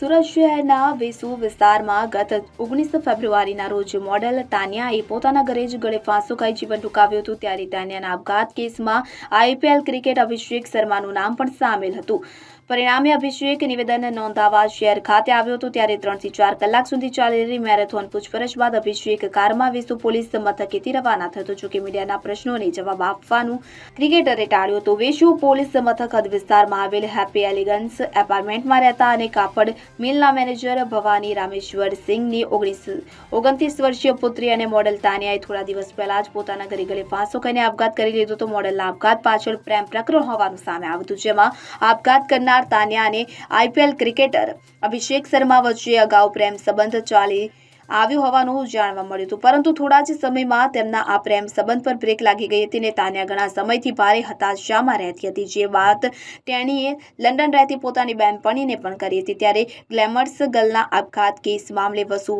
સુરત શહેરના વેસુ વિસ્તારમાં ગત ઓગણીસ ફેબ્રુઆરીના રોજ મોડેલ તાનિયાએ પોતાના ઘરે જ ગળે ફાંસો ખાઈ જીવન ટૂંકાવ્યું હતું. ત્યારે તાનિયાના આપઘાત કેસમાં આઈપીએલ ક્રિકેટ અભિષેક શર્માનું નામ પણ સામેલ હતું. પરિણામે અભિષેક નિવેદન નોંધાવવા શહેર ખાતે આવ્યો હતો ત્યારે ત્રણથી ચાર કલાક સુધી ચાલેલી મેરેથોન પૂછપરછ બાદ અભિષેક કારમાં વેસુ પોલીસ મથકેથી રવાના થયો જો કે મીડિયાના પ્રશ્નોને જવાબ આપવાનું ક્રિકેટરે ટાળ્યું હતું. વેસુ પોલીસ મથક હદ વિસ્તારમાં આવેલ હેપી એલિગન્સ એપાર્ટમેન્ટમાં રહેતા અને કાપડ મિલના મેનેજર ભવાની રામેશ્વર સિંહની ઓગણીસ ઓગણત્રીસ વર્ષીય પુત્રી અને મોડેલ તાનિયાએ થોડા દિવસ પહેલા જ પોતાના ઘરે ગળે ફાંસો કરીને આપઘાત કરી લીધો તો મોડેલના આપઘાત પાછળ પ્રેમ પ્રકરણ હોવાનું સામે આવ્યું હતું, જેમાં આપઘાત કરનાર તાનિયા અને આઈપીએલ ક્રિકેટર અભિષેક શર્મા વચ્ચે અગાઉ પ્રેમ સંબંધ ચાલી આવ્યું હોવાનું જાણવા મળ્યું હતું. પરંતુ થોડા જ સમયમાં તેમના આ પ્રેમ સંબંધ પર બ્રેક લાગી ગઈ હતી ને તાન્યા ઘણા સમયથી ભારે હતાશામાં રહેતી હતી. જે વાત તેણીએ લંડન રહેતી પોતાની બહેનપણીને પણ કરી હતી, ત્યારે ગ્લેમર્સ ગર્લના આપઘાત કેસ મામલે વસુ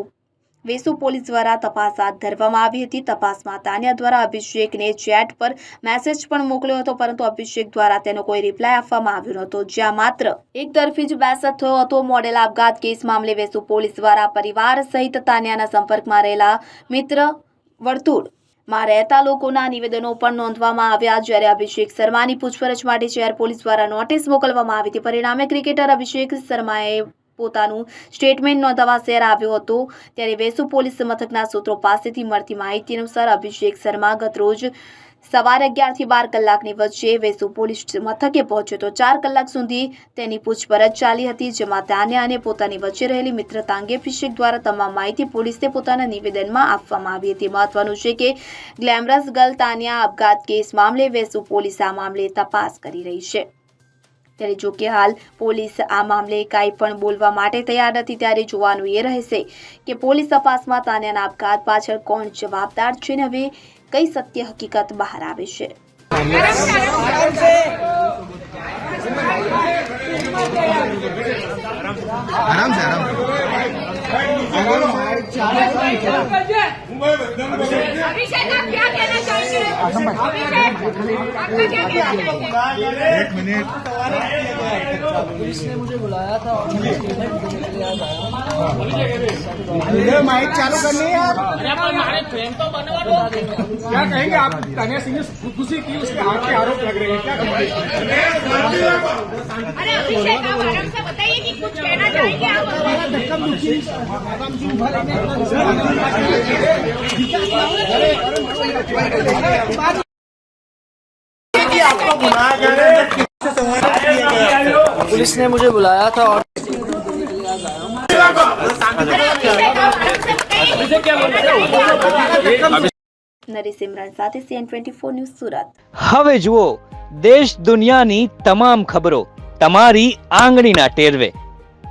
વેસુ પોલીસ દ્વારા તપાસ હાથ ધરવામાં આવી હતી. તપાસમાં તાન્યા દ્વારા અભિષેકને ચેટ પર મેસેજ પણ મોકલ્યો હતો, પરંતુ અભિષેક દ્વારા તેનો કોઈ રિપ્લાય આપવામાં આવ્યો નહોતો. જ્યાં માત્ર એક તરફી જ બેસત થયો હતો, મોડેલ આપઘાત કેસ મામલે વેસુ પોલીસ દ્વારા પરિવાર સહિત તાન્યાના સંપર્કમાં રહેલા મિત્ર વર્તુળમાં રહેતા લોકોના નિવેદનો પણ નોંધવામાં આવ્યા. જ્યારે અભિષેક શર્માની પૂછપરછ માટે શહેર પોલીસ દ્વારા નોટિસ મોકલવામાં આવી હતી. પરિણામે ક્રિકેટર અભિષેક શર્માએ પોતાનું સ્ટેટમેન્ટ નોંધાવવા શહેર આવ્યો હતો. ત્યારે વેસુ પોલીસ મથકના સૂત્રો પાસેથી મળતી માહિતી અનુસાર અભિષેક શર્મા ગતરોજ સવારે અગિયારથી બાર કલાકની વચ્ચે વેસુ પોલીસ મથકે પહોંચ્યો તો ચાર કલાક સુધી તેની પૂછપરછ ચાલી હતી, જેમાં તાન્યા અને પોતાની વચ્ચે રહેલી મિત્રતા અંગે અભિષેક દ્વારા તમામ માહિતી પોલીસને પોતાના નિવેદનમાં આપવામાં આવી હતી. મહત્વનું છે કે ગ્લેમરસ ગર્લ તાન્યા આપઘાત કેસ મામલે વેસુ પોલીસ આ મામલે તપાસ કરી રહી છે. ત્યારે જો કે હાલ પોલીસ આ મામલે કાંઈ પણ બોલવા માટે તૈયાર નથી, ત્યારે જોવાનું એ રહેશે કે પોલીસ તપાસમાં તાન્યાના આપઘાત પાછળ કોણ જવાબદાર છે ને હવે કઈ સત્ય હકીકત બહાર આવે છે. આરામ एक मिनट पुलिस ने मुझे बुलाया था और मैं स्टेटमेंट देने के लिए आज आया हूँ। माइक चालू करनी है यार बता देंगे अभी क्या कहेंगे आप तानिया सिंह ने खुदकुशी की उसके हाथ के आरोप लग रहे हैं क्या कहेंगे अरे अभिषेक आप आराम से बताइए कि कुछ कहना चाहेंगे आप धक्का मुक्की पुलिस ने मुझे बुलाया था और स्टेटमेंट देने के लिए आज आया हूँ। अरे अभिषेक आप आराम से बताइए નરેશ ઇમરાન સાથે CN twenty four news Surat હવે જુઓ દેશ દુનિયાની તમામ ખબરો તમારી આંગળીના ટેરવે